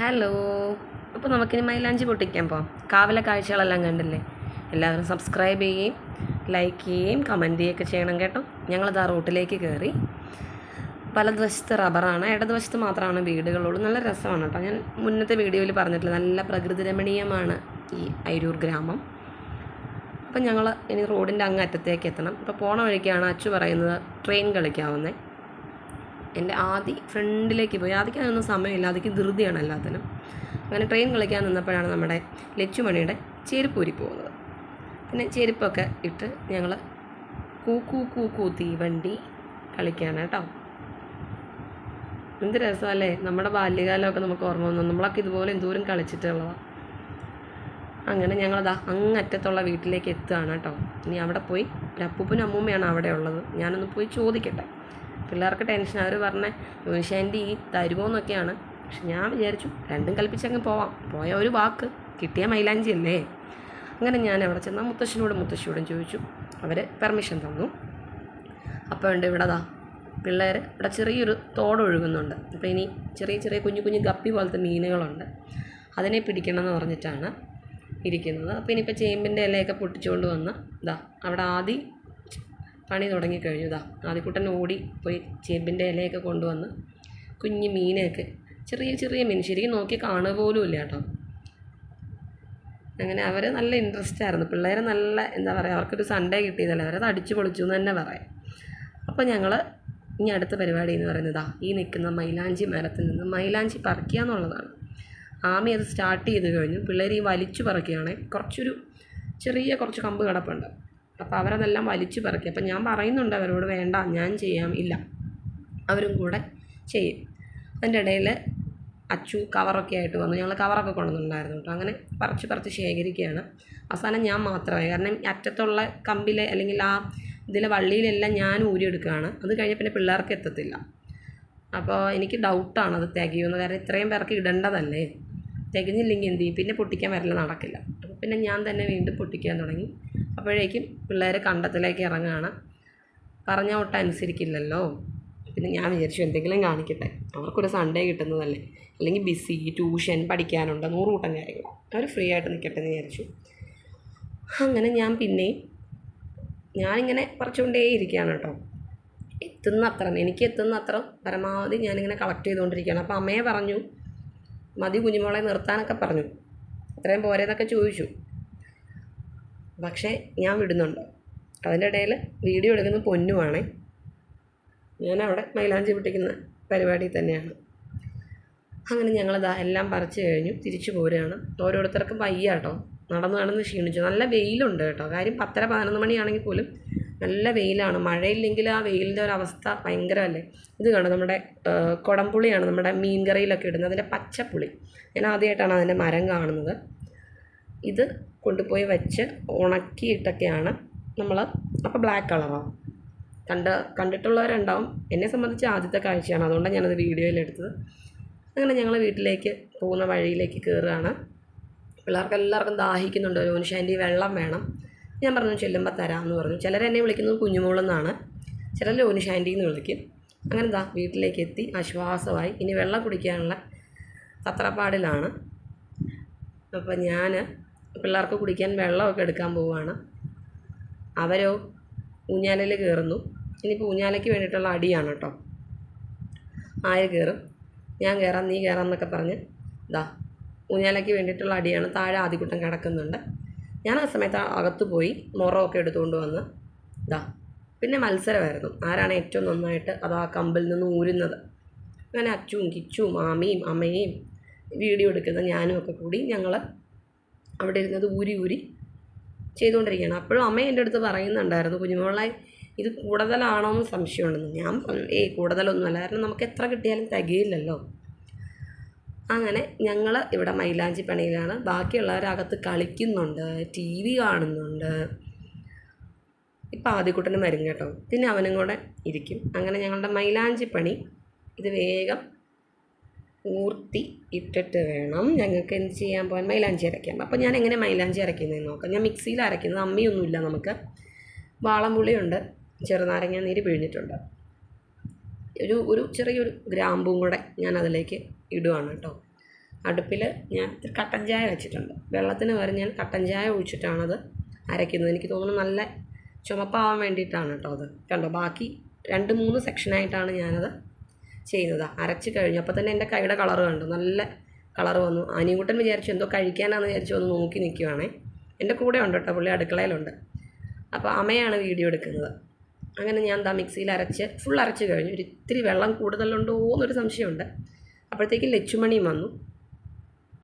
Hello. അപ്പോൾ നമുക്കിനി മൈലാഞ്ചി പൊട്ടിക്കാൻ പോവാം. കാവിലെ കാഴ്ചകളെല്ലാം കണ്ടില്ലേ? എല്ലാവരും സബ്സ്ക്രൈബ് ചെയ്യുകയും ലൈക്ക് ചെയ്യുകയും കമന്റ് ചെയ്യുകയൊക്കെ ചെയ്യണം കേട്ടോ. ഞങ്ങളിത് ആ റൂട്ടിലേക്ക് കയറി വലതുവശത്ത് റബ്ബറാണ്. ഇടതുവശത്ത് മാത്രമാണ് വീടുകളുള്ളൂ. നല്ല രസമാണ് കേട്ടോ. ഞാൻ മുന്നത്തെ വീഡിയോയിൽ പറഞ്ഞിട്ടില്ല നല്ല പ്രകൃതി രമണീയമാണ് ഈ അയിരൂർ ഗ്രാമം. അപ്പം ഞങ്ങൾ ഇനി റോഡിന്റെ അങ്ങ് അറ്റത്തേക്ക് എത്തണം. അപ്പോൾ പോണ വഴിക്കാണ് അച്ചു പറയുന്നത് ട്രെയിൻ കളിക്കാവുന്നത് എന്റെ ആദി ഫ്രണ്ടിലേക്ക് പോയി. ആദിക്ക് അതൊന്നും സമയമില്ല. ആദിക്ക് ധൃതിയാണ് എല്ലാത്തിനും. അങ്ങനെ ട്രെയിൻ കളിക്കാൻ നിന്നപ്പോഴാണ് നമ്മുടെ ലച്ചുമണിയുടെ ചെരുപ്പ് ഊരി പോകുന്നത്. പിന്നെ ചെരുപ്പൊക്കെ ഇട്ട് ഞങ്ങൾ കൂ കൂ കൂ കൂ തീവണ്ടി കളിക്കുകയാണ് കേട്ടോ. എന്ത് രസമല്ലേ? നമ്മുടെ ബാല്യകാലമൊക്കെ നമുക്ക് ഓർമ്മ വന്നു. നമ്മളൊക്കെ ഇതുപോലെ എന്തോരം കളിച്ചിട്ടുള്ളതാണ് അങ്ങനെ ഞങ്ങളതാ അങ്ങറ്റത്തുള്ള വീട്ടിലേക്ക് എത്തുകയാണ് കേട്ടോ. ഇനി അവിടെ പോയി ഒരു അപ്പൂപ്പനും അമ്മൂമ്മയാണ് അവിടെ ഉള്ളത്. ഞാനൊന്ന് പോയി ചോദിക്കട്ടെ. പിള്ളേർക്ക് ടെൻഷൻ. അവർ പറഞ്ഞ യൂണിഷാന്റെ ഈ തരുമോന്നൊക്കെയാണ്. പക്ഷെ ഞാൻ വിചാരിച്ചു രണ്ടും കൽപ്പിച്ചങ്ങ് പോവാം. പോയ ഒരു വാക്ക് കിട്ടിയ മൈലാഞ്ചി അല്ലേ? അങ്ങനെ ഞാൻ അവിടെ ചെന്നാൽ മുത്തശ്ശനോടും മുത്തശ്ശിയോടും ചോദിച്ചു. അവർ പെർമിഷൻ തന്നു. അപ്പോൾ ഉണ്ട് ഇവിടെ ദാ പിള്ളേർ ഇവിടെ ചെറിയൊരു തോട് ഒഴുകുന്നുണ്ട്. അപ്പോൾ ഇനി ചെറിയ ചെറിയ കുഞ്ഞു കുഞ്ഞു ഗപ്പി പോലത്തെ മീനുകളുണ്ട്. അതിനെ പിടിക്കണം എന്ന് പറഞ്ഞിട്ടാണ് ഇരിക്കുന്നത്. അപ്പോൾ ഇനിയിപ്പോൾ ചേമ്പിന്റെ ഇലയൊക്കെ പൊട്ടിച്ചുകൊണ്ട് വന്ന് ഇതാ അവിടെ ആദി പണി തുടങ്ങിക്കഴിഞ്ഞു. ഇതാ ആദിക്കുട്ടൻ ഓടി പോയി ചേമ്പിന്റെ ഇലയൊക്കെ കൊണ്ടുവന്ന് കുഞ്ഞു മീനെയൊക്കെ ചെറിയ ചെറിയ മീൻ. ശരിക്കും നോക്കി കാണുക പോലും ഇല്ല കേട്ടോ. അങ്ങനെ അവർ നല്ല ഇൻട്രസ്റ്റ് ആയിരുന്നു. പിള്ളേർ നല്ല എന്താ പറയുക അവർക്കൊരു സൺഡേ കിട്ടിയതല്ല? അവരത് അടിച്ചു പൊളിച്ചു എന്ന് തന്നെ പറയാം. അപ്പോൾ ഞങ്ങൾ ഇനി അടുത്ത പരിപാടി എന്ന് പറയുന്നതാ ഈ നിൽക്കുന്ന മൈലാഞ്ചി മരത്തിൽ നിന്ന് മൈലാഞ്ചി പറിക്കുക എന്നുള്ളതാണ്. ആമി അത് സ്റ്റാർട്ട് ചെയ്ത് കഴിഞ്ഞു. പിള്ളേർ ഈ വലിച്ചു പറിക്കുകയാണെങ്കിൽ കുറച്ചൊരു ചെറിയ കുറച്ച് കമ്പ് കിടപ്പുണ്ട്. അപ്പോൾ അവരതെല്ലാം വലിച്ചു പറക്കി. അപ്പം ഞാൻ പറയുന്നുണ്ട് അവരോട് വേണ്ട ഞാൻ ചെയ്യാം. ഇല്ല. അവരും കൂടെ ചെയ്യും. അതിന്റെ ഇടയിൽ അച്ചു കവറൊക്കെ ആയിട്ട് വന്നു. ഞങ്ങൾ കവറൊക്കെ കൊണ്ടുവന്നിട്ടുണ്ടായിരുന്നു കേട്ടോ. അങ്ങനെ പറിച്ച് പറിച്ച് ശേഖരിക്കുകയാണ്. അവസാനം ഞാൻ മാത്രമായി. കാരണം അറ്റത്തുള്ള കമ്പിലെ അല്ലെങ്കിൽ ആ ഇതിലെ വള്ളിയിലെല്ലാം ഞാൻ ഊരിയെടുക്കുകയാണ് അത് കഴിഞ്ഞ പിന്നെ പിള്ളേർക്ക് എത്തത്തില്ല. അപ്പോൾ എനിക്ക് ഡൗട്ടാണ് അത് തികയുമെന്ന്. കാരണം ഇത്രയും പേർക്ക് ഇടേണ്ടതല്ലേ? തികഞ്ഞില്ലെങ്കിൽ എന്ത് ചെയ്യും? പിന്നെ പൊട്ടിക്കാൻ വരല നടക്കില്ല. അപ്പോൾ പിന്നെ ഞാൻ തന്നെ വീണ്ടും പൊട്ടിക്കാൻ തുടങ്ങി. അപ്പോഴേക്കും പിള്ളേർ കണ്ടത്തിലേക്ക് ഇറങ്ങുകയാണ്. പറഞ്ഞ ഒട്ട് അനുസരിക്കില്ലല്ലോ. പിന്നെ ഞാൻ വിചാരിച്ചു എന്തെങ്കിലും കാണിക്കട്ടെ. അവർക്കൊരു സൺഡേ കിട്ടുന്നതല്ലേ. അല്ലെങ്കിൽ ബിസി ട്യൂഷൻ പഠിക്കാനുണ്ട് നൂറ് കൂട്ടം കാര്യങ്ങൾ അവർ ഫ്രീ ആയിട്ട് നിൽക്കട്ടെ എന്ന് വിചാരിച്ചു. അങ്ങനെ ഞാൻ പിന്നെയും ഞാനിങ്ങനെ പറിച്ചുകൊണ്ടേ ഇരിക്കുകയാണ് കേട്ടോ. എത്തുന്ന എനിക്ക് എത്തുന്ന അത്ര പരമാവധി ഞാനിങ്ങനെ കളക്ട് ചെയ്തുകൊണ്ടിരിക്കുകയാണ്. അപ്പോൾ അമ്മയെ പറഞ്ഞു മതി കുഞ്ഞുമോളെ നിർത്താനൊക്കെ പറഞ്ഞു. അത്രയും പോരെന്നൊക്കെ ചോദിച്ചു. പക്ഷേ ഞാൻ വിടുന്നുണ്ട്. അതിന്റെ ഇടയിൽ വീഡിയോ എടുക്കുന്ന പൊന്നുവാണേ. ഞാനവിടെ മൈലാഞ്ചി വിട്ടിക്കുന്ന പരിപാടി തന്നെയാണ്. അങ്ങനെ ഞങ്ങളിതാ എല്ലാം പറിച്ചു കഴിഞ്ഞു. തിരിച്ചു പോരുകയാണ്. ഓരോരുത്തർക്കും വയ്യ കേട്ടോ. നടന്ന് നടന്ന് ക്ഷീണിച്ചു. നല്ല വെയിലുണ്ട് കേട്ടോ. കാര്യം പത്തര പതിനൊന്ന് മണിയാണെങ്കിൽ പോലും നല്ല വെയിലാണ്. മഴയില്ലെങ്കിൽ ആ വെയിലിന്റെ ഒരവസ്ഥ ഭയങ്കരമല്ലേ? ഇത് കണ്ടോ? നമ്മുടെ കുടംപുളിയാണ് നമ്മുടെ മീൻ കറിയിലൊക്കെ ഇടുന്നത്. അതിന്റെ പച്ചപ്പുളി. ഞാൻ ആദ്യമായിട്ടാണ് അതിന്റെ മരം കാണുന്നത്. ഇത് കൊണ്ടുപോയി വെച്ച് ഉണക്കിയിട്ടൊക്കെയാണ് നമ്മൾ അപ്പോൾ ബ്ലാക്ക് കളറാവും കണ്ട കണ്ടിട്ടുള്ളവരുണ്ടാവും. എന്നെ സംബന്ധിച്ച് ആദ്യത്തെ കാഴ്ചയാണ്. അതുകൊണ്ടാണ് ഞാനത് വീഡിയോയിലെടുത്തത്. അങ്ങനെ ഞങ്ങൾ വീട്ടിലേക്ക് പോകുന്ന വഴിയിലേക്ക് കയറുകയാണ് പിള്ളേർക്ക് എല്ലാവർക്കും ദാഹിക്കുന്നുണ്ട്. രോനിഷാന്റി വെള്ളം വേണം. ഞാൻ പറഞ്ഞു ചെല്ലുമ്പോൾ തരാമെന്ന് പറഞ്ഞു. ചിലർ എന്നെ വിളിക്കുന്നത് കുഞ്ഞുമോളെന്നാണ്. ചിലർ ലോനിഷാന്റി എന്ന് വിളിക്കും. അങ്ങനെ ദാ വീട്ടിലേക്ക് എത്തി. ആശ്വാസമായി. ഇനി വെള്ളം കുടിക്കാനുള്ള തത്രപ്പാടിലാണ്. അപ്പോൾ ഞാൻ പിള്ളേർക്ക് കുടിക്കാൻ വെള്ളമൊക്കെ എടുക്കാൻ പോവുകയാണ്. അവരോ ഊഞ്ഞാലയിൽ കയറുന്നു. ഇനിയിപ്പോൾ ഊഞ്ഞാലയ്ക്ക് വേണ്ടിയിട്ടുള്ള അടിയാണ് കേട്ടോ. ആര് കയറും? ഞാൻ കയറാം നീ കയറാം എന്നൊക്കെ പറഞ്ഞ് ഇതാ ഊഞ്ഞാലയ്ക്ക് വേണ്ടിയിട്ടുള്ള അടിയാണ്. താഴെ ആദ്യകൂട്ടം കിടക്കുന്നുണ്ട്. ഞാൻ ആ സമയത്ത് അകത്ത് പോയി മുറമൊക്കെ എടുത്തുകൊണ്ട് വന്ന് ഇതാ പിന്നെ മത്സരമായിരുന്നു. ആരാണ് ഏറ്റവും നന്നായിട്ട് അത് ആ കമ്പിൽ നിന്ന് ഊരുന്നത്? അങ്ങനെ അച്ചും കിച്ചും മാമിയും അമ്മയും വീഡിയോ എടുക്കുന്ന ഞാനും ഒക്കെ കൂടി ഞങ്ങൾ അവിടെ ഇരുന്നത് ഊരി ഊരി ചെയ്തുകൊണ്ടിരിക്കുകയാണ്. അപ്പോഴും അമ്മ എന്റെ അടുത്ത് പറയുന്നുണ്ടായിരുന്നു കുഞ്ഞുമോളെ ഇത് കൂടുതലാണോ എന്ന് സംശയമുണ്ടെന്ന്. ഞാൻ ഏയ് കൂടുതലൊന്നുമല്ല. കാരണം നമുക്ക് എത്ര കിട്ടിയാലും തികയില്ലല്ലോ. അങ്ങനെ ഞങ്ങൾ ഇവിടെ മൈലാഞ്ചി പണിയിലാണ്. ബാക്കിയുള്ളവരകത്ത് കളിക്കുന്നുണ്ട് ടി വി കാണുന്നുണ്ട്. ഇപ്പം ആദ്യക്കുട്ടനും വരും കേട്ടോ. പിന്നെ അവനും കൂടെ ഇരിക്കും. അങ്ങനെ ഞങ്ങളുടെ മൈലാഞ്ചി പണി ഇത് വേഗം ഊർത്തി ഇട്ടിട്ട് വേണം. ഞങ്ങൾക്ക് എന്ത് ചെയ്യാൻ പോകാൻ മൈലാഞ്ചി അരയ്ക്കാൻ. അപ്പോൾ ഞാൻ എങ്ങനെ മൈലാഞ്ചി അരയ്ക്കുന്നതെന്ന് നോക്കാം. ഞാൻ മിക്സിയിൽ അരയ്ക്കുന്നത്. അമ്മിയൊന്നുമില്ല നമുക്ക്. വാളംപുള്ളിയുണ്ട് ചെറുനാരങ്ങ നീര് പിഴിഞ്ഞിട്ടുണ്ട്. ഒരു ഒരു ചെറിയൊരു ഗ്രാമ്പും കൂടെ ഞാൻ അതിലേക്ക് ഇടുവാണ് കേട്ടോ. അടുപ്പിൽ ഞാൻ കട്ടൻ ചായ വെച്ചിട്ടുണ്ട്. വെള്ളത്തിന് വേറെ ഞാൻ കട്ടൻ ചായ ഒഴിച്ചിട്ടാണത് അരയ്ക്കുന്നത്. എനിക്ക് തോന്നുന്നു നല്ല ചുമപ്പാവാൻ വേണ്ടിയിട്ടാണ് കേട്ടോ അത്. കണ്ടോ? ബാക്കി രണ്ട് മൂന്ന് സെക്ഷനായിട്ടാണ് ഞാനത് ചെയ്യുന്നത് അരച്ച് കഴിഞ്ഞു. അപ്പോൾ തന്നെ എന്റെ കൈയുടെ കളർ കണ്ടു. നല്ല കളർ വന്നു. അനിയൂട്ടൻ വിചാരിച്ചു എന്തോ കഴിക്കാനാണെന്ന് വിചാരിച്ചു ഒന്ന് നോക്കി നിൽക്കുവാണേ എന്റെ കൂടെ ഉണ്ട് കേട്ടോ. പുള്ളി അടുക്കളയിലുണ്ട്. അപ്പോൾ അമ്മയാണ് വീഡിയോ എടുക്കുന്നത്. അങ്ങനെ ഞാൻ എന്താ മിക്സിയിൽ അരച്ച് ഫുൾ അരച്ച് കഴിഞ്ഞു. ഒരു ഇത്തിരി വെള്ളം കൂടുതലുണ്ടോ എന്നൊരു സംശയമുണ്ട്. അപ്പോഴത്തേക്കും ലച്ചുമണിയും വന്നു.